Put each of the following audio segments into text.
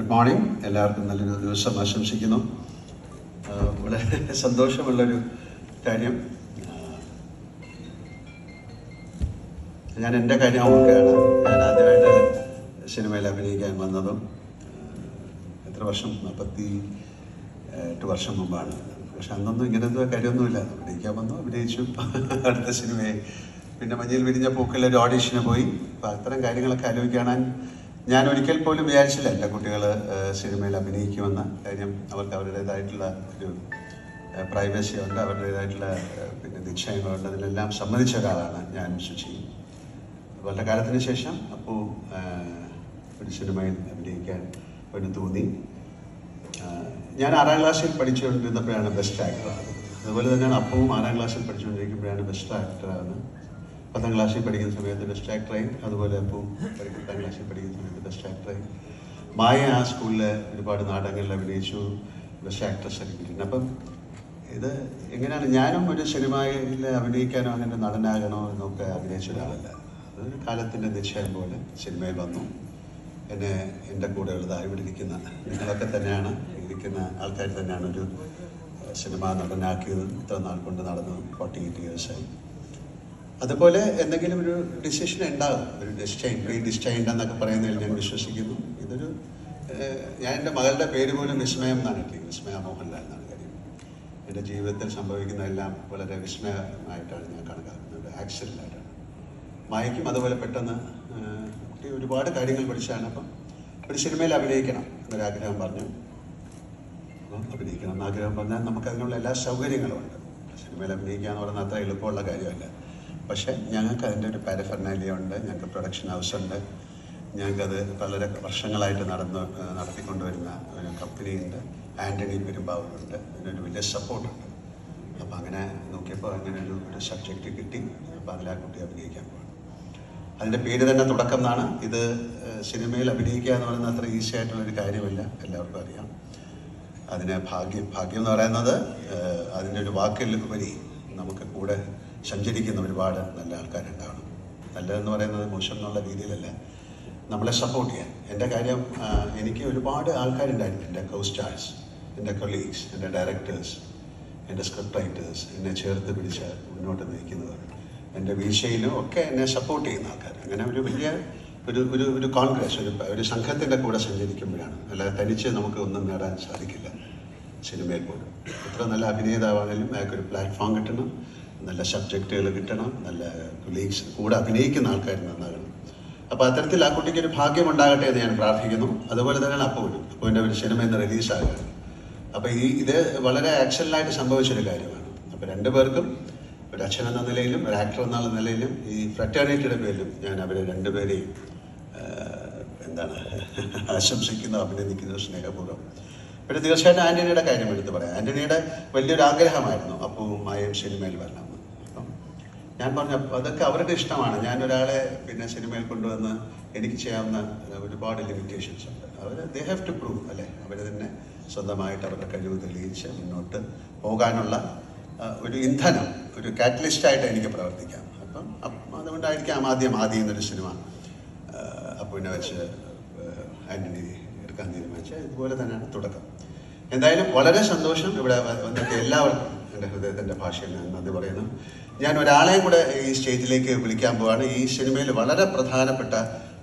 Good morning. എല്ലാവർക്കും നല്ലൊരു ദിവസം ആശംസിക്കുന്നു. വളരെ സന്തോഷമുള്ളൊരു കാര്യം. ഞാൻ എന്റെ കാര്യം ഓർക്കുകയാണ്. ഞാൻ ആദ്യമായിട്ട് സിനിമയിൽ അഭിനയിക്കാൻ വന്നതും എത്ര വർഷം നാൽപ്പത്തി എട്ട് വർഷം മുമ്പാണ്. പക്ഷെ അന്നൊന്നും ഇങ്ങനത്തെ കാര്യമൊന്നുമില്ല. അഭിനയിക്കാൻ വന്നു അഭിനയിച്ചു. അടുത്ത സിനിമയെ പിന്നെ മഞ്ഞിൽ വിരിഞ്ഞ പൂക്കളിൽ ഒരു ഓഡീഷന് പോയി. അപ്പോൾ അത്തരം കാര്യങ്ങളൊക്കെ ആലോചിക്കാൻ ഞാൻ ഒരിക്കൽ പോലും വിചാരിച്ചില്ല കുട്ടികൾ സിനിമയിൽ അഭിനയിക്കുമെന്ന കാര്യം. അവർക്ക് അവരുടേതായിട്ടുള്ള ഒരു പ്രൈവസി ഉണ്ട് അവരുടേതായിട്ടുള്ള പിന്നെ നിശ്ചയങ്ങളുണ്ട് അതിലെല്ലാം സമ്മതിച്ച ഒരാളാണ് ഞാൻ ശുചി വളരെ കാലത്തിന് ശേഷം അപ്പോൾ ഒരു സിനിമയിൽ അഭിനയിക്കാൻ ഒരു തോന്നി. ഞാൻ ആറാം ക്ലാസ്സിൽ പഠിച്ചുകൊണ്ടിരുന്നപ്പോഴാണ് ബെസ്റ്റ് ആക്ടർ അതുപോലെ തന്നെയാണ് അപ്പവും ആറാം ക്ലാസ്സിൽ പഠിച്ചുകൊണ്ടിരിക്കുമ്പോഴാണ് ബെസ്റ്റ് ആക്ടറാണ് പത്താം ക്ലാസ്സിൽ പഠിക്കുന്ന സമയത്ത് ബെസ്റ്റ് ആക്ടറായി അതുപോലെ അപ്പം പത്താം ക്ലാസ്സിൽ പഠിക്കുന്ന സമയത്ത് ബെസ്റ്റ് ആക്ടറായി മായ ആ സ്കൂളിൽ ഒരുപാട് നാടകങ്ങളിൽ അഭിനയിച്ചു ബെസ്റ്റ് ആക്ട്രസ് കിട്ടിയിട്ടുണ്ട് അപ്പം ഇത് എങ്ങനെയാണ്? ഞാനും ഒരു സിനിമയിൽ അഭിനയിക്കാനോ അങ്ങനെ നടനാകണോ എന്നൊക്കെ അഭിനയിച്ച ഒരാളല്ല. അതൊരു കാലത്തിന്റെ നിശ്ചയം പോലെ സിനിമയിൽ വന്നു. എന്നെ എന്റെ കൂടെ ഉള്ളതായി ഇവിടെ ഇരിക്കുന്ന നിങ്ങളൊക്കെ തന്നെയാണ് ഇരിക്കുന്ന ആൾക്കാർ തന്നെയാണ് ഒരു സിനിമ നടനാക്കിയത് ഇത്ര നാൾ കൊണ്ട് നടന്നു ഫോർട്ടി എയ്റ്റ് ഇയേഴ്സായി അതുപോലെ എന്തെങ്കിലും ഒരു ഡിസിഷൻ ഉണ്ടാകും. ഒരു ഡിസ്റ്റൈൻ പ്രീ ഡിസ്റ്റൈൻഡ് എന്നൊക്കെ പറയുന്നതിൽ ഞാൻ വിശ്വസിക്കുന്നു. ഇതൊരു ഞാൻ എന്റെ മകളുടെ പേര് പോലും വിസ്മയം എന്നാണ് ഇട്ടിരിക്കുന്നത് വിസ്മയ മോഹൻലാൽ എന്നാണ് കാര്യം എന്റെ ജീവിതത്തിൽ സംഭവിക്കുന്നതെല്ലാം വളരെ വിസ്മയമായിട്ടാണ് ഞാൻ കണക്കാക്കുന്നത്. ആക്സിഡന്റായിട്ടാണ് മായയ്ക്കും അതുപോലെ പെട്ടെന്ന് ഒരുപാട് കാര്യങ്ങൾ പഠിച്ചാണ്. അപ്പം ഒരു സിനിമയിൽ അഭിനയിക്കണം എന്നൊരാഗ്രഹം പറഞ്ഞു. അഭിനയിക്കണം എന്ന് ആഗ്രഹം പറഞ്ഞാൽ നമുക്കതിനുള്ള എല്ലാ സൗകര്യങ്ങളും ഉണ്ട്. സിനിമയിൽ അഭിനയിക്കുക എന്ന് പറയുന്നത് അത്ര എളുപ്പമുള്ള കാര്യമല്ല. പക്ഷേ ഞങ്ങൾക്ക് അതിന്റെ ഒരു പാരഫർണാലിയ ഉണ്ട് ഞങ്ങൾക്ക് പ്രൊഡക്ഷൻ ഹൗസ് ഉണ്ട്. ഞങ്ങൾക്കത് വളരെ വർഷങ്ങളായിട്ട് നടന്ന് നടത്തിക്കൊണ്ടുവരുന്ന ഒരു കമ്പനിയുണ്ട് ആന്റണി പെരുമ്പാവൂരുണ്ട് അതിനൊരു വലിയ സപ്പോർട്ടുണ്ട് അപ്പം അങ്ങനെ നോക്കിയപ്പോൾ അങ്ങനെ ഒരു ഒരു സബ്ജക്റ്റ് കിട്ടി. അപ്പോൾ അതിൽ ആ കുട്ടി അഭിനയിക്കാൻ പോകണം അതിന്റെ പേര് തന്നെ തുടക്കം എന്നാണ്. ഇത് സിനിമയിൽ അഭിനയിക്കുക എന്ന് പറയുന്നത് അത്ര ഈസി ആയിട്ടുള്ളൊരു കാര്യമല്ല. എല്ലാവർക്കും അറിയാം. അതിന് ഭാഗ്യം ഭാഗ്യം എന്ന് പറയുന്നത് അതിന്റെ ഒരു വാക്കിൽ ഉപരി നമുക്ക് കൂടെ സഞ്ചരിക്കുന്ന ഒരുപാട് നല്ല ആൾക്കാരുണ്ടാവണം. നല്ലതെന്ന് പറയുന്നത് മോശം എന്നുള്ള രീതിയിലല്ല. നമ്മളെ സപ്പോർട്ട് ചെയ്യാൻ. എന്റെ കാര്യം എനിക്ക് ഒരുപാട് ആൾക്കാരുണ്ടായിരുന്നു. എന്റെ കോ സ്റ്റാർസ് എന്റെ കൊളീഗ്സ് എന്റെ ഡയറക്ടേഴ്സ് എന്റെ സ്ക്രിപ്റ്റ് റൈറ്റേഴ്സ് എന്നെ ചേർത്ത് പിടിച്ച് മുന്നോട്ട് നയിക്കുന്നവർ. എന്റെ വീഴ്ചയിലും ഒക്കെ എന്നെ സപ്പോർട്ട് ചെയ്യുന്ന ആൾക്കാർ. അങ്ങനെ ഒരു വലിയ ഒരു ഒരു ഒരു കോൺഗ്രസ് ഒരു ഒരു സംഘത്തിന്റെ കൂടെ സഞ്ചരിക്കുമ്പോഴാണ്. അല്ലാതെ തനിച്ച് നമുക്ക് ഒന്നും നേടാൻ സാധിക്കില്ല സിനിമയിൽ പോലും എത്ര നല്ല അഭിനേതാവാണെങ്കിലും അയാൾക്കൊരു പ്ലാറ്റ്ഫോം കിട്ടണം. നല്ല സബ്ജക്റ്റുകൾ കിട്ടണം നല്ല കൊളീഗ്സ് കൂടെ അഭിനയിക്കുന്ന ആൾക്കാർ നന്നാകണം. അപ്പോൾ അത്തരത്തിൽ ആ കുട്ടിക്ക് ഒരു ഭാഗ്യം ഉണ്ടാകട്ടെ എന്ന് ഞാൻ പ്രാർത്ഥിക്കുന്നു. അതുപോലെ തന്നെയാണ് അപ്പോൾ അപ്പൂവിന്റെ ഒരു സിനിമ ഇന്ന് റിലീസാകുകയാണ് അപ്പോൾ ഈ ഇത് വളരെ ആക്ഷനിലായിട്ട് സംഭവിച്ചൊരു കാര്യമാണ്. അപ്പോൾ രണ്ടുപേർക്കും ഒരു അച്ഛൻ എന്ന നിലയിലും ഒരു ആക്ടർ എന്നുള്ള നിലയിലും ഈ ഫ്രറ്റേണിറ്റിയുടെ പേരിലും ഞാൻ അവരെ രണ്ടുപേരെയും എന്താണ് ആശംസിക്കുന്നു അഭിനന്ദിക്കുന്നു സ്നേഹപൂർവം. പിന്നെ തീർച്ചയായിട്ടും ആന്റണിയുടെ കാര്യം എടുത്ത് പറയാം. ആന്റണിയുടെ വലിയൊരു ആഗ്രഹമായിരുന്നു അപ്പവും മായയും സിനിമയിൽ വരണം. ഞാൻ പറഞ്ഞ "അപ്പ അതൊക്കെ അവരുടെ ഇഷ്ടമാണ്. ഞാൻ ഒരാളെ പിന്നെ സിനിമയിൽ കൊണ്ടുവന്ന് എനിക്ക് ചെയ്യാവുന്ന ഒരുപാട് ലിമിറ്റേഷൻസ് ഉണ്ട്. അവർ ദേ ഹാവ് ടു പ്രൂവ് അല്ലേ? അവർ തന്നെ സ്വന്തമായിട്ട് അവരുടെ കഴിവ് തെളിയിച്ച് മുന്നോട്ട് പോകാനുള്ള ഒരു ഇന്ധനം ഒരു കാറ്റലിസ്റ്റായിട്ട് എനിക്ക് പ്രവർത്തിക്കാം. അപ്പം അതുകൊണ്ടായിരിക്കാം ആദ്യം ആദ്യം എന്നൊരു സിനിമ അപ്പുവിനെ വെച്ച് ആന്റണി എടുക്കാൻ തീരുമാനിച്ചത്. ഇതുപോലെ തന്നെയാണ് തുടക്കം. എന്തായാലും വളരെ സന്തോഷം ഇവിടെ വന്നിട്ട് എല്ലാവർക്കും. എന്റെ ഹൃദയത്തിന്റെ ഭാഷയിൽ ഞാൻ നന്ദി പറയുന്നു. ഞാൻ ഒരാളെയും കൂടെ ഈ സ്റ്റേജിലേക്ക് വിളിക്കാൻ പോവാണ്. ഈ സിനിമയിൽ വളരെ പ്രധാനപ്പെട്ട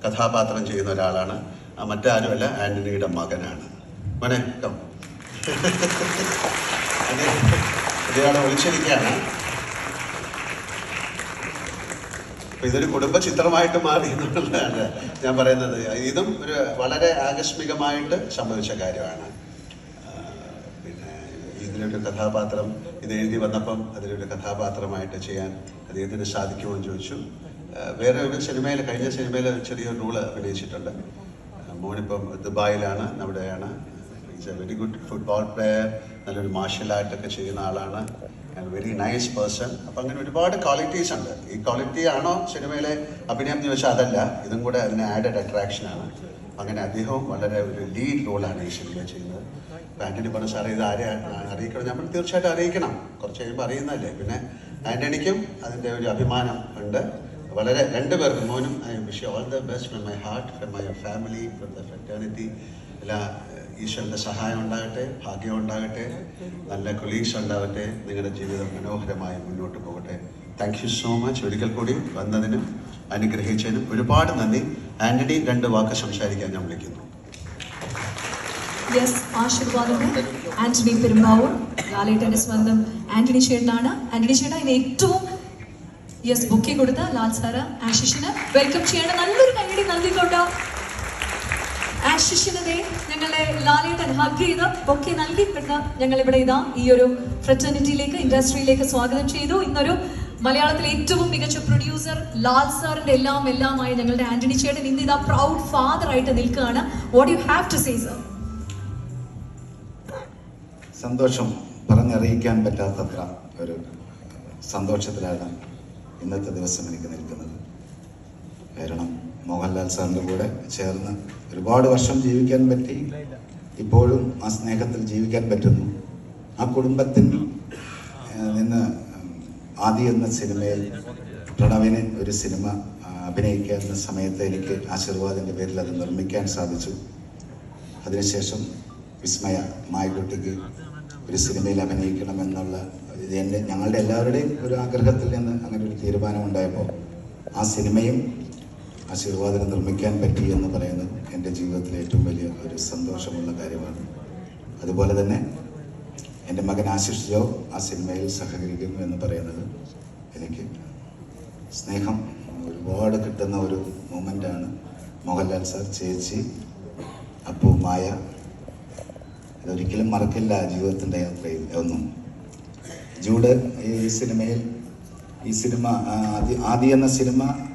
കഥാപാത്രം ചെയ്യുന്ന ഒരാളാണ്. മറ്റാരുമല്ല ആന്റണിയുടെ മകനാണ്. മോനെ കം വിളിച്ചിരിക്കുകയാണ് ഇതൊരു കുടുംബ ചിത്രമായിട്ട് മാറി എന്നുള്ളതാണ് ഞാൻ പറയുന്നത്. ഇതും ഒരു വളരെ ആകസ്മികമായിട്ട് സംഭവിച്ച കാര്യമാണ്. ഇതിലൊരു കഥാപാത്രം ഇത് എഴുതി വന്നപ്പം അതിലൊരു കഥാപാത്രമായിട്ട് ചെയ്യാൻ അദ്ദേഹത്തിന് സാധിക്കുമോ എന്ന് ചോദിച്ചു. വേറെ ഒരു സിനിമയിൽ കഴിഞ്ഞ സിനിമയിൽ ചെറിയൊരു റൂൾ അഭിനയിച്ചിട്ടുണ്ട്. മോനിപ്പം ദുബായിലാണ് നമ്മുടെയാണ് is a very good football player നല്ലൊരു മാർഷൽ ആർട്ടൊക്കെ ചെയ്യുന്ന ആളാണ്. വെരി നൈസ് പേഴ്സൺ അപ്പം അങ്ങനെ ഒരുപാട് ക്വാളിറ്റീസ് ഉണ്ട്. ഈ ക്വാളിറ്റി ആണോ സിനിമയിലെ അഭിനയം എന്ന് ചോദിച്ചാൽ അതല്ല. ഇതും കൂടെ അതിന് ആഡഡ് അട്രാക്ഷനാണ് അങ്ങനെ അദ്ദേഹവും വളരെ ഒരു ലീഡ് റോളാണ് ഈ സിനിമ ചെയ്യുന്നത്. ആന്റണി പറഞ്ഞ സാറേ ഇത് ആരെ അറിയിക്കണം? നമ്മൾ തീർച്ചയായിട്ടും അറിയിക്കണം. കുറച്ച് കഴിയുമ്പോൾ അറിയുന്നതല്ലേ. പിന്നെ ആന്റണിക്കും അതിന്റെ ഒരു അഭിമാനം ഉണ്ട്. വളരെ രണ്ടുപേർക്കും മോനും I wish all the best from my heart from my family from the fraternity എല്ലാ ഈശ്വരന്റെ സഹായം ഉണ്ടാകട്ടെ ഭാഗ്യം ഉണ്ടാകട്ടെ നല്ല കൊലീഗ്സ് ഉണ്ടാകട്ടെ നിങ്ങളുടെ ജീവിതം മനോഹരമായി മുന്നോട്ട് പോകട്ടെ. താങ്ക് യു സോ മച്ച് ഒരിക്കൽ കൂടി വന്നതിനും അനുഗ്രഹിച്ചതിനും ഒരുപാട് നന്ദി. ആന്റണി രണ്ട് വാക്ക് സംസാരിക്കാൻ ഞാൻ വിളിക്കുന്നു. യെസ് ആശീർവാദങ്ങൾ. ആന്റണി പെരുമ്പാവൂർ ലാലേട്ടന്റെ സ്വന്തം ആന്റണി ചേട്ടനാണ്. ആന്റണി ചേട്ടൻ ഇന്ന് ഏറ്റവും യെസ് ബുക്കി കൊടുത്ത ലാൽ സാറ് ആശിഷിന് വെൽക്കം ചെയ്യണം. നല്ലൊരു കൈയടി നൽകിക്കൊണ്ട്? ആശിഷിനെ ഞങ്ങളെ ലാലേട്ടൻ ഹഗ് ചെയ്ത് ഒക്കെ നൽകിക്കൊണ്ട് ഞങ്ങൾ ഇവിടെ ഇതാ ഈ ഒരു ഫ്രറ്റേണിറ്റിയിലേക്ക് ഇൻഡസ്ട്രിയിലേക്ക് സ്വാഗതം ചെയ്തു. ഇന്നൊരു മലയാളത്തിലെ ഏറ്റവും മികച്ച പ്രൊഡ്യൂസർ ലാൽ സാറിന്റെ എല്ലാം എല്ലാമായി ഞങ്ങളുടെ ആന്റണി ചേട്ടൻ ഇന്ന് ഇതാ പ്രൗഡ് ഫാദർ ആയിട്ട് നിൽക്കുകയാണ്. What you have to say sir സന്തോഷം പറഞ്ഞറിയിക്കാൻ പറ്റാത്തത്ര ഒരു സന്തോഷത്തിലാണ് ഇന്നത്തെ ദിവസം എനിക്ക് നിൽക്കുന്നത്. കാരണം മോഹൻലാൽ സാറിന്റെ കൂടെ ചേർന്ന് ഒരുപാട് വർഷം ജീവിക്കാൻ പറ്റി. ഇപ്പോഴും ആ സ്നേഹത്തിൽ ജീവിക്കാൻ പറ്റുന്നു. ആ കുടുംബത്തിൽ നിന്ന് ആദി എന്ന സിനിമയിൽ പ്രണവിന് ഒരു സിനിമ അഭിനയിക്കുന്ന സമയത്ത് എനിക്ക് ആശീർവാദിന്റെ പേരിൽ അത് നിർമ്മിക്കാൻ സാധിച്ചു. അതിനുശേഷം വിസ്മയ മായക്കുട്ടിക്ക് ഒരു സിനിമയിൽ അഭിനയിക്കണമെന്നുള്ള ഇത് എന്റെ ഞങ്ങളുടെ എല്ലാവരുടെയും ഒരു ആഗ്രഹത്തിൽ നിന്ന് അങ്ങനെ ഒരു തീരുമാനം ഉണ്ടായപ്പോൾ ആ സിനിമയും ആശീർവാദം നിർമ്മിക്കാൻ പറ്റി എന്ന് പറയുന്നത് എന്റെ ജീവിതത്തിലെ ഏറ്റവും വലിയ ഒരു സന്തോഷമുള്ള കാര്യമാണ്. അതുപോലെ തന്നെ എന്റെ മകൻ ആശിഷ് ജോ ആ സിനിമയിൽ സഹകരിക്കുന്നു എന്ന് പറയുന്നത് എനിക്ക് സ്നേഹം ഒരുപാട് കിട്ടുന്ന ഒരു മൊമെന്റാണ്. മോഹൻലാൽ സാർ ചേച്ചി അപ്പു മായ ഇതൊരിക്കലും മറക്കില്ല ജീവിതത്തിന്റെ യാത്രയിൽ ഒന്നും. ജൂഡ് ഈ സിനിമയിൽ ഈ സിനിമ ആദി- ആദി എന്ന സിനിമ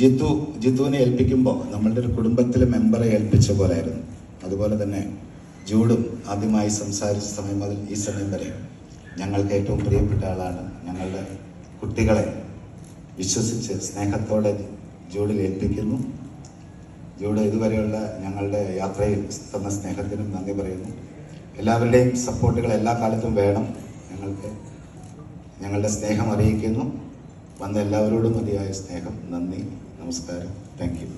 ജിത്തു ജിത്തുവിനെ ഏൽപ്പിക്കുമ്പോൾ നമ്മളുടെ ഒരു കുടുംബത്തിലെ മെമ്പറെ ഏൽപ്പിച്ച പോലായിരുന്നു. അതുപോലെ തന്നെ ജൂഡും ആദ്യമായി സംസാരിച്ച സമയം മുതൽ ഈ സമയം വരെ ഞങ്ങൾക്ക് ഏറ്റവും പ്രിയപ്പെട്ട ആളാണ്. ഞങ്ങളുടെ കുട്ടികളെ വിശ്വസിച്ച് സ്നേഹത്തോടെ ജൂഡിൽ ഏൽപ്പിക്കുന്നു. ജൂഡ് ഇതുവരെയുള്ള ഞങ്ങളുടെ യാത്രയിൽ തന്ന സ്നേഹത്തിനും നന്ദി പറയുന്നു. എല്ലാവരുടെയും സപ്പോർട്ടുകൾ എല്ലാ കാലത്തും വേണം. ഞങ്ങൾക്ക് ഞങ്ങളുടെ സ്നേഹം അറിയിക്കുന്നു. വന്ന എല്ലാവരോടും മതിയായ സ്നേഹം. നന്ദി. നമസ്കാരം. Thank you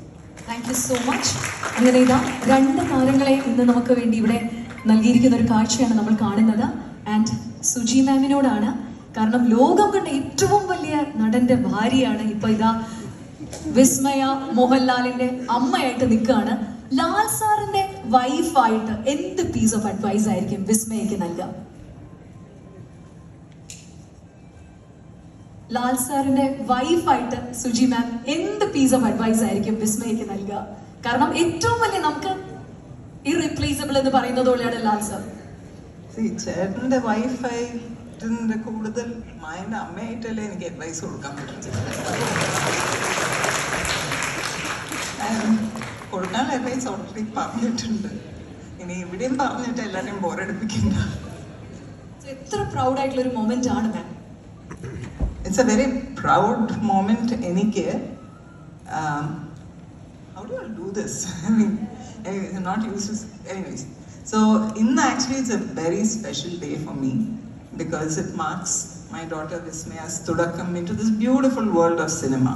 thank you so much അങ്ങനെ ഇതാ രണ്ട് താരങ്ങളെ ഇന്ന് നമുക്ക് വേണ്ടി ഇവിടെ നൽകിയിരിക്കുന്ന ഒരു കാഴ്ചയാണ് നമ്മൾ കാണുന്നത്. ആൻഡ് സുജി മാമിനോടാണ്. കാരണം ലോകം കണ്ട ഏറ്റവും വലിയ നടന്റെ ഭാര്യയാണ് ഇപ്പൊ ഇതാ വിസ്മയ മോഹൻലാലിന്റെ അമ്മയായിട്ട് നിൽക്കുകയാണ്. ലാൽ സാറിന്റെ വൈഫായിട്ട് എന്ത് പീസ് ഓഫ് അഡ്വൈസ് ആയിരിക്കും വിസ്മയക്ക് നൽകുക? ലാൽ സാറിന്റെ വൈഫായിട്ട് സുജി മാം എന്ത് പീസ് ഓഫ് അഡ്വൈസ് ആയിരിക്കും വിസ്മയക്ക് നൽകുക? കാരണം ഏറ്റവും വലിയ നമുക്ക് ഇറീപ്ലേസബിൾ എന്ന് പറയുന്നത് പോലെയാണ് ലാൽ സാർ. ചേട്ടന്റെ വൈഫായി കൂടുതൽ മായന്റെ അമ്മയായിട്ടല്ലേ എനിക്ക് അഡ്വൈസ് കൊടുക്കാൻ പറ്റും കൊടുക്കാൻ അഡ്വൈസ് ഓൾറെഡി പറഞ്ഞിട്ടുണ്ട്. ഇനി ഇവിടെയും പറഞ്ഞിട്ട് എല്ലാവരെയും ബോറടിപ്പിക്കണ്ട എത്ര പ്രൗഡ് ആയിട്ടുള്ള ഒരു മൊമെന്റ് ആണ് ma'am it's a very proud moment എനിക്ക് how do do this I mean not use anyways so ഇന്ന് actually it's a very special day for me because it marks my daughter Vismaya's Thudakkam into this beautiful world of cinema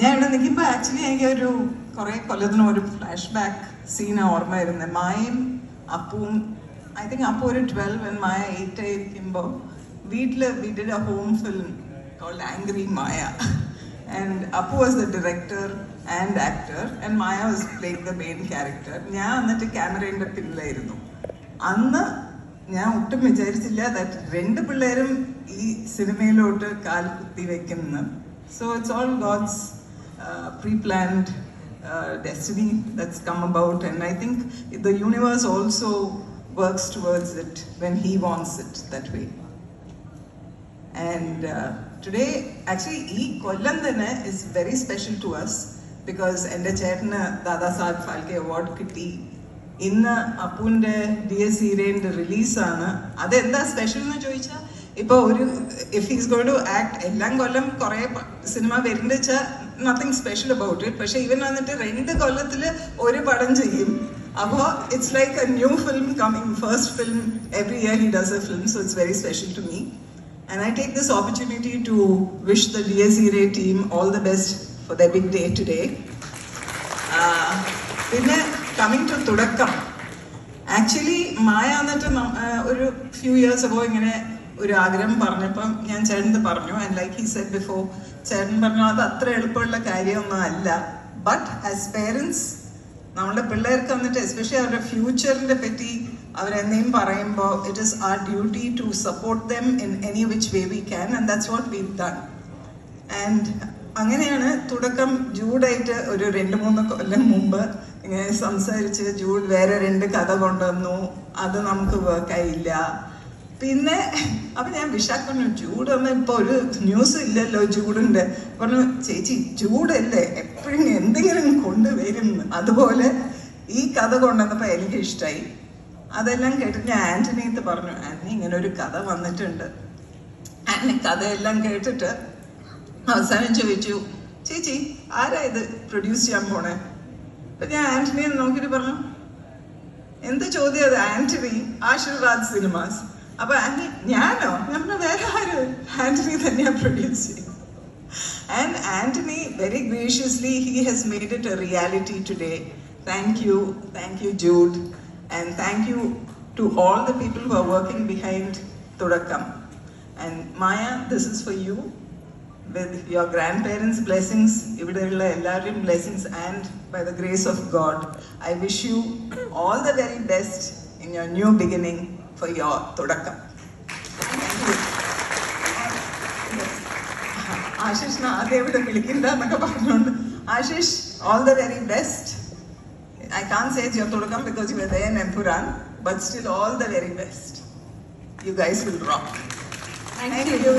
ഞാൻ ഇവിടെ നിൽക്കുമ്പോൾ actually എനിക്ക് ഒരു കുറേ കൊല്ലത്തിന് ഒരു flash back scene ഓർമ്മ വരുന്നത്. മായയും അപ്പുവും ഐ തിങ്ക് അപ്പു ഒരു ട്വൽവ് ആൻഡ് മായ എയ്റ്റ് ആയിരിക്കുമ്പോൾ വീട്ടിൽ we did a home film called Angry Maya. And Appu was the director and actor, and Maya was playing the main character. ഞാൻ എന്നിട്ട് ക്യാമറയുടെ പിന്നിലായിരുന്നു അന്ന് ഞാൻ ഒട്ടും വിചാരിച്ചില്ല ദാറ്റ് രണ്ട് പിള്ളേരും ഈ സിനിമയിലോട്ട് കാൽ കുത്തി വെക്കുന്നു so it's all God's preplanned destiny that's come about and I think the universe also works towards it when he wants it that way and today actually ഈ കൊല്ലം തന്നെ is very special to us because എന്റെ ചേട്ടന് Dada Sahib Phalke award കിട്ടി. ഇന്ന് അപ്പുവിന്റെ D S ഹീരേന്റെ റിലീസാണ് അതെന്താ special എന്ന് ചോദിച്ചാൽ ഇപ്പോൾ ഒരു if he's going to act എല്ലാം കൊല്ലം കുറേ സിനിമ വരുന്നത് വെച്ചാൽ നത്തിങ് സ്പെഷ്യൽ അബൌട്ട് ഇറ്റ് പക്ഷേ ഇവൻ വന്നിട്ട് രണ്ട് കൊല്ലത്തിൽ ഒരു പടം ചെയ്യും. അപ്പോൾ it's like a new film coming first film every year he does a film so it's very special to me And I take this opportunity to wish the DSERA team all the best for their big day today. Uh, പിന്നെ coming to Thudakkam. Actually Maya എന്നിട്ട് ഒരു few years ago ഇങ്ങനെ ഒരു ആഗ്രഹം പറഞ്ഞപ്പം ഞാൻ ചേട്ടൻ പറഞ്ഞു. And like he said before ചേട്ടൻ പറഞ്ഞു അത് അത്ര എളുപ്പമുള്ള കാര്യമൊന്നും അല്ല. ബട്ട് ആസ് പേരൻസ് നമ്മളുടെ പിള്ളേർക്ക് വന്നിട്ട് എസ്പെഷ്യലി അവരുടെ ഫ്യൂച്ചറിനെ പറ്റി അവരെന്തെങ്കിലും പറയുമ്പോൾ it is our duty to support them in any which way we can and that's what we done and അങ്ങനെയാണ് തുടക്കം ജൂഡായിട്ട് ഒരു രണ്ട് മൂന്ന് കൊല്ലം മുമ്പ് ഇങ്ങനെ സംസാരിച്ച് ജൂഡ് വേറെ രണ്ട് കഥ കൊണ്ടുവന്നു. അത് നമുക്ക് വർക്കായില്ല പിന്നെ അപ്പൊ ഞാൻ വിശാഖ് പറഞ്ഞു ജൂഡ് ഒന്നും ഇപ്പൊ ഒരു ന്യൂസ് ഇല്ലല്ലോ ജൂഡിന്റെ പറഞ്ഞു ചേച്ചി ജൂഡല്ലേ? എപ്പോഴും എന്തെങ്കിലും കൊണ്ടുവരും. അതുപോലെ ഈ കഥ കൊണ്ടുവന്നപ്പോ എനിക്ക് ഇഷ്ടമായി അതെല്ലാം കേട്ടിട്ട് ഞാൻ ആന്റണിയത്ത് പറഞ്ഞു ആന്റണി ഇങ്ങനെ ഒരു കഥ വന്നിട്ടുണ്ട്. ആന്റണി കഥയെല്ലാം കേട്ടിട്ട് അവസാനം ചോദിച്ചു ചേച്ചി ആരാ ഇത് പ്രൊഡ്യൂസ് ചെയ്യാൻ പോണേ? അപ്പൊ ഞാൻ ആന്റണിയെ നോക്കിട്ട് പറഞ്ഞു എന്ത് ചോദ്യം അത്? Antony Aashirvad Cinemas. അപ്പൊ ആന്റണി ഞാനോ? ഞാൻ വേറെ ആര്? ആന്റണി തന്നെയാ പ്രൊഡ്യൂസ് ചെയ്യും and Antony very graciously he has made it a reality today thank you thank you Jude And thank you to all the people who are working behind തുടക്കം and Maya this is for you with your grandparents' blessings, ഇവിടെയുള്ള എല്ലാവരുടെയും blessings, and by the grace of God, I wish you all the very best in your new beginning for your തുടക്കം. Thank you. ആശിഷിനെ ആദ്യം ഇവിടെ വിളിക്കണ്ട എന്നൊക്കെ പറഞ്ഞുകൊണ്ട് Ashish all the very best I can say your Thudakkam because you they N Empuraan but still all the very best you guys will rock thank you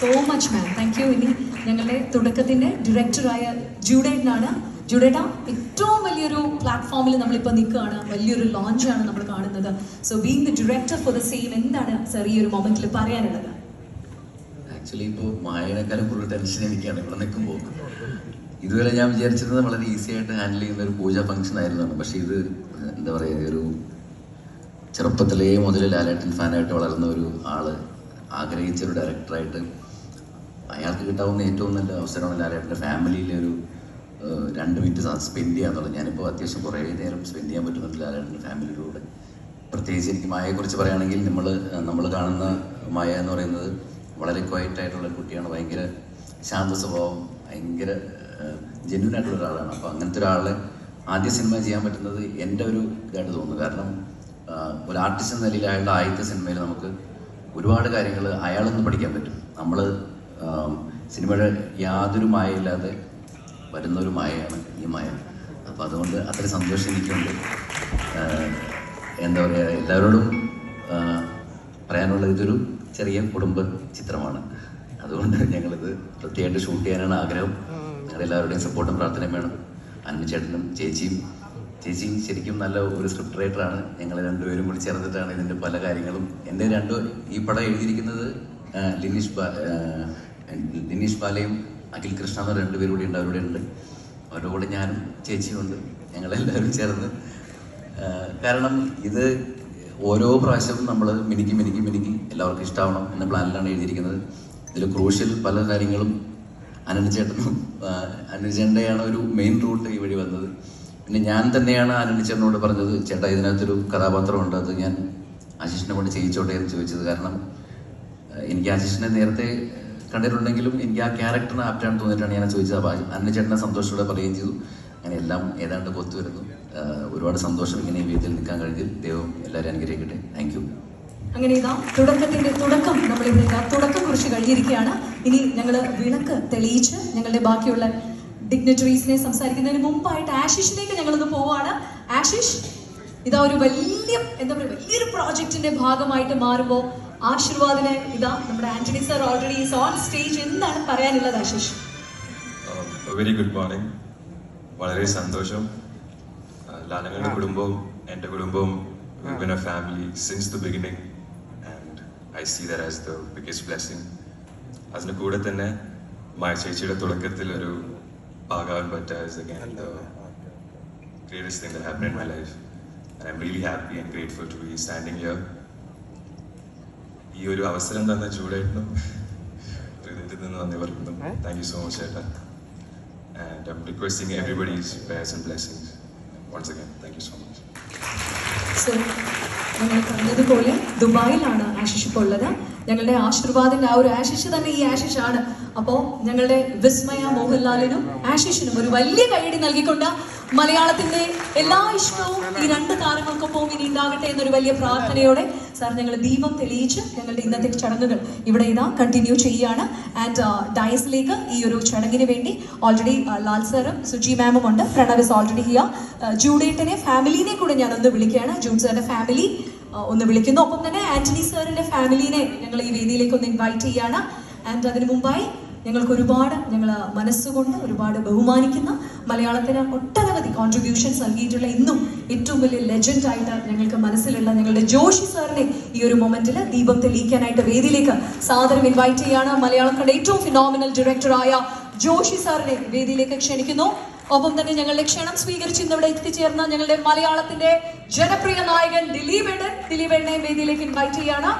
so much ma'am thank you ഇനി ഞങ്ങളുടെ തുടക്കത്തിന്റെ ഡയറക്ടറായ ജൂഡേട്ടനാണ്. ജൂഡേട്ട ഏറ്റവും വലിയൊരു പ്ലാറ്റ്ഫോമിൽ നമ്മളിപ്പോൾ നിൽക്കുകയാണ്. വലിയൊരു ലോഞ്ചാണ് നമ്മൾ കാണുന്നത്. So being the director for the same എന്താണ് സർ ഈ ഒരു മൊമെന്റിൽ പറയാനുള്ളത്? ആക്ച്വലി ഇപ്പോൾ മായനേക്കാളും കൂടുതൽ ടെൻഷൻ എനിക്കാണ്. ഇവിടെ നിൽക്കുമ്പോൾ ഇതുവരെ ഞാൻ വിചാരിച്ചിരുന്നത് വളരെ ഈസി ആയിട്ട് ഹാൻഡിൽ ചെയ്യുന്ന ഒരു പൂജ ഫംഗ്ഷൻ ആയിരുന്നാണ് പക്ഷെ ഇത് എന്താ പറയുക ഒരു ചെറുപ്പത്തിലേ മുതൽ ലാലേട്ടൻ ഫാനായിട്ട് വളർന്ന ഒരു ആൾ ആഗ്രഹിച്ച ഒരു ഡയറക്ടറായിട്ട് അയാൾക്ക് കിട്ടാവുന്ന ഏറ്റവും നല്ല അവസരമാണ് ലാലേട്ടന്റെ ഫാമിലിയിലെ ഒരു രണ്ട് മിനിറ്റ് സ്പെൻഡ് ചെയ്യാന്നുള്ളത്. ഞാനിപ്പോൾ അത്യാവശ്യം കുറേ നേരം സ്പെൻഡ് ചെയ്യാൻ പറ്റുന്നുണ്ട് ലാലേട്ടന്റെ ഫാമിലിയിലൂടെ. പ്രത്യേകിച്ച് എനിക്ക് മായയെക്കുറിച്ച് പറയുകയാണെങ്കിൽ നമ്മൾ നമ്മൾ കാണുന്ന മായ എന്ന് പറയുന്നത് വളരെ ക്വയറ്റ് ആയിട്ടുള്ള കുട്ടിയാണ്. ഭയങ്കര ശാന്ത സ്വഭാവം ഭയങ്കര ജെന്യൂൻ ആയിട്ടുള്ള ഒരാളാണ്. അപ്പോൾ അങ്ങനത്തെ ഒരാളെ ആദ്യ സിനിമ ചെയ്യാൻ പറ്റുന്നത് എന്റെ ഒരു ഇതായിട്ട് തോന്നുന്നു. കാരണം ഒരു ആർട്ടിസ്റ്റ് എന്ന നിലയിൽ അയാളുടെ ആദ്യത്തെ സിനിമയിൽ നമുക്ക് ഒരുപാട് കാര്യങ്ങൾ അയാളിൽ നിന്ന് പഠിക്കാൻ പറ്റും. നമ്മൾ സിനിമയുടെ യാതൊരു മായയില്ലാതെ വരുന്ന ഒരു മായയാണ് ഈ മായ. അപ്പോൾ അതുകൊണ്ട് അത്ര സന്തോഷം എനിക്കുണ്ട്. എന്താ പറയുക എല്ലാവരോടും പറയാനുള്ളത് പറയാനുള്ള ഇതൊരു ചെറിയ കുടുംബ ചിത്രമാണ്. അതുകൊണ്ട് ഞങ്ങളിത് വൃത്തിയായിട്ട് ഷൂട്ട് ചെയ്യാനാണ് ആഗ്രഹം. നിങ്ങളെല്ലാവരുടെയും സപ്പോർട്ടും പ്രാർത്ഥനയും വേണം. അന്നു ചേട്ടനും ചേച്ചിയും. ചേച്ചിയും ശരിക്കും നല്ല ഒരു സ്ക്രിപ്റ്റ് റൈറ്ററാണ് ഞങ്ങൾ രണ്ടുപേരും കൂടി ചേർന്നിട്ടാണ് ഇതിന്റെ പല കാര്യങ്ങളും. എന്റെ രണ്ട് ഈ പടം എഴുതിയിരിക്കുന്നത് ലിനീഷ് ബാ ലിനീഷ് ബാലയും അഖിൽ കൃഷ്ണ എന്ന രണ്ടുപേരും കൂടി ഉണ്ട്. അവരുടെ ഉണ്ട്. അവരുടെ കൂടെ ഞാനും ചേച്ചിയും ഉണ്ട്. ഞങ്ങളെല്ലാവരും ചേർന്ന് കാരണം ഇത് ഓരോ പ്രാവശ്യം നമ്മൾ മിനുക്കി മിനുക്കി മിനുക്കി എല്ലാവർക്കും ഇഷ്ടമാവണം എന്ന പ്ലാനിലാണ് എഴുതിയിരിക്കുന്നത്. ഇതിൽ ക്രൂഷ്യൽ പല കാര്യങ്ങളും അനന്തചേട്ടനും അനന്തചേട്ടന്റെയാണ് ഒരു മെയിൻ റൂട്ട് ഈ വഴി വന്നത്. പിന്നെ ഞാൻ തന്നെയാണ് അനന്തചേട്ടനോട് പറഞ്ഞത് ചേട്ടാ ഇതിനകത്തൊരു കഥാപാത്രമുണ്ട്. അത് ഞാൻ ആശിഷിനെ കൊണ്ട് ചെയ്യിച്ചോട്ടെ എന്ന് ചോദിച്ചത് കാരണം എനിക്ക് ആശിഷിനെ നേരത്തെ കണ്ടിട്ടുണ്ടെങ്കിലും എനിക്ക് ആ ക്യാരക്ടറിന് ആപ്റ്റാണ് തോന്നിയിട്ടാണ് ഞാൻ ചോദിച്ചത്. അപ്പോൾ അന്നചേട്ടനെ സന്തോഷത്തോടെ പറയുകയും ചെയ്തു. അങ്ങനെ എല്ലാം ഏതാണ്ട് കൊത്തു വരുന്നു ഒരുപാട് സന്തോഷം ഇങ്ങനെ വീട്ടിൽ വേദിയിൽ നിൽക്കാൻ കഴിഞ്ഞതിൽ ദൈവം എല്ലാവരും അനുഗ്രഹിക്കട്ടെ. താങ്ക് യു അങ്ങനെ ഇതാ തുടക്കത്തിന്റെ തുടക്കം നമ്മളിവിടെ ഇതാ തുടക്കം കുറിച്ച് കഴിഞ്ഞിരിക്കുകയാണ്. ഇനി ഞങ്ങൾ വിളക്ക് തെളിയിച്ച് ഞങ്ങളുടെ ബാക്കിയുള്ള ഡിഗ്നറ്ററീസിനെ സംസാരിക്കുന്നതിന് മുമ്പായിട്ട് ആശിഷിലേക്ക് ഞങ്ങളൊന്ന് പോവാണ്. ആശിഷ് ഇതാ ഒരു വലിയ എന്താ പറയുക വലിയൊരു പ്രോജക്റ്റിന്റെ ഭാഗമായിട്ട് മാറുമ്പോൾ ആശീർവാദിന് ഇതാ നമ്മുടെ Antony sir already is on stage എന്താണ് പറയാനുള്ളത് ആശിഷ്? വെരി ഗുഡ് മോർണിംഗ് വളരെ സന്തോഷം. ലാലങ്ങളുടെ കുടുംബവും എന്റെ കുടുംബവും been a family since the beginning and I see there as the biggest blessing അതിന് കൂടെ തന്നെ മായ ചേച്ചിയുടെ തുടക്കത്തിൽ ഒരു പാകാൻ പറ്റുക എം ആൻഡ് ഹിയർ ഈ ഒരു അവസരം തന്ന ചൂടേട്ടനും ഹൃദയത്തിൽ നിന്ന് നന്ദി പറയുന്നു. താങ്ക് യു സോ മച്ച് ചേട്ടാ. And I'm requesting everybody's prayers and blessings. Once again, thank you so much. So നമ്മൾ കണ്ടതുപോലെ ദുബായിലാണ് ആശിഷ് ഇപ്പോൾ ഞങ്ങളുടെ ആശീർവാദിന്റെ ആ ഒരു ആശിഷ് തന്നെ ഈ ആശിഷ് ആണ് അപ്പോൾ ഞങ്ങളുടെ വിസ്മയ മോഹൻലാലിനും ആശിഷിനും ഒരു വലിയ കൈയടി നൽകിക്കൊണ്ട് മലയാളത്തിന്റെ എല്ലാ ഇഷ്ടവും ഈ രണ്ട് താരങ്ങൾക്കൊപ്പം ഇനി ഉണ്ടാകട്ടെ എന്നൊരു വലിയ പ്രാർത്ഥനയോടെ സാർ ഞങ്ങൾ ദീപം തെളിയിച്ച് ഞങ്ങളുടെ ഇന്നത്തെ ചടങ്ങുകൾ ഇവിടെ ഇതാ കണ്ടിന്യൂ ചെയ്യുകയാണ്. ആൻഡ് ഡയസിലേക്ക് ഈ ഒരു ചടങ്ങിന് വേണ്ടി ഓൾറെഡി ലാൽ സാറും സുജി മാമും ഉണ്ട്. പ്രണവ് ഇസ് ഓൾറെഡി ഹിയർ ജൂഡേട്ടനെ ഫാമിലിനെ കൂടെ ഞാൻ ഒന്ന് വിളിക്കുകയാണ്. ജൂഡ് സാറിന്റെ ഫാമിലി ഒന്ന് വിളിക്കുന്നു. ഒപ്പം തന്നെ ആന്റണി സാറിന്റെ ഫാമിലിനെ ഞങ്ങൾ ഈ വേദിയിലേക്ക് ഒന്ന് ഇൻവൈറ്റ് ചെയ്യാണ് ആൻഡ് അതിനു മുമ്പായി ഞങ്ങൾക്ക് ഒരുപാട് ഞങ്ങൾ മനസ്സുകൊണ്ട് ഒരുപാട് ബഹുമാനിക്കുന്ന മലയാളത്തിന് ഒട്ടനവധി കോൺട്രിബ്യൂഷൻസ് നൽകിയിട്ടുള്ള ഇന്നും ഏറ്റവും വലിയ ലെജൻഡ് ആയിട്ട് ഞങ്ങൾക്ക് മനസ്സിലുള്ള ഞങ്ങളുടെ ജോഷി സാറിനെ ഈ ഒരു മൊമെന്റിൽ ദീപം തെളിയിക്കാനായിട്ട് വേദിയിലേക്ക് സാദരം ഇൻവൈറ്റ് ചെയ്യാണ്. മലയാളത്തിന്റെ ഏറ്റവും ഫിനോമിനൽ ഡയറക്ടറായ ജോഷി സാറിനെ വേദിയിലേക്ക് ക്ഷണിക്കുന്നു. ഒപ്പം തന്നെ ഞങ്ങളുടെ ക്ഷണം സ്വീകരിച്ച് ഇന്നിവിടെ എത്തിച്ചേർന്ന ഞങ്ങളുടെ മലയാളത്തിന്റെ ജനപ്രിയ നായകൻ ദിലീപ് ഏടൻ ദിലീപ് ദിലീപേടനെ വേദിയിലേക്ക് ഇൻവൈറ്റ് ചെയ്യാണ്.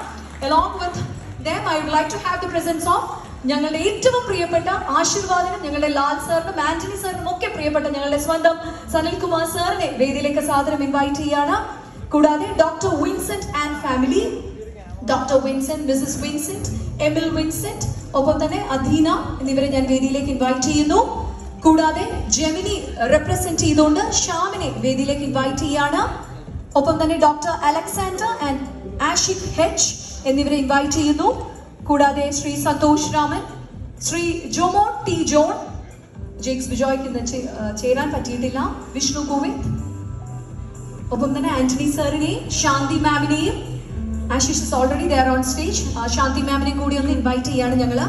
Along with them I would like to have the presence of ഞങ്ങളുടെ ഏറ്റവും പ്രിയപ്പെട്ട ആശീർവാദനം ഞങ്ങളുടെ ലാൽ സാറിനും ആന്റണി സാറിനും ഒക്കെ പ്രിയപ്പെട്ട ഞങ്ങളുടെ സ്വന്തം സനിൽകുമാർ സാറിനെ വേദിയിലേക്ക് സാദരം ഇൻവൈറ്റ് ചെയ്യാണ്. കൂടാതെ doctor Vincent and family doctor Vincent Mrs Vincent Emil Vincent ഒപ്പം തന്നെ അധീന എന്നിവരെ ഞാൻ വേദിയിലേക്ക് ഇൻവൈറ്റ് ചെയ്യുന്നു. കൂടാതെ ജെമിനി റെപ്രസെന്റ് ചെയ്തുകൊണ്ട് ഷ്യാമിനെ വേദിയിലേക്ക് ഇൻവൈറ്റ് ചെയ്യാണ്. ഒപ്പം തന്നെ doctor Alexander and Ashiq H എന്നിവരെ ഇൻവൈറ്റ് ചെയ്യുന്നു. കൂടാതെ ശ്രീ സന്തോഷ് രാമൻ ശ്രീ ജോമോൻ ടി ജോൺ ജെയ്ക്സ് ബിജോയ്ക്ക് ഇന്ന് ചേരാൻ പറ്റിയിട്ടില്ല. വിഷ്ണു കോവിന്ദ് ഒപ്പം തന്നെ ആന്റണി സാറിനെയും Shanthi മാമിനെയും. Ashish already there on stage Shanthi മാമിനെ കൂടി ഒന്ന് ഇൻവൈറ്റ് ചെയ്യാണ് ഞങ്ങൾ.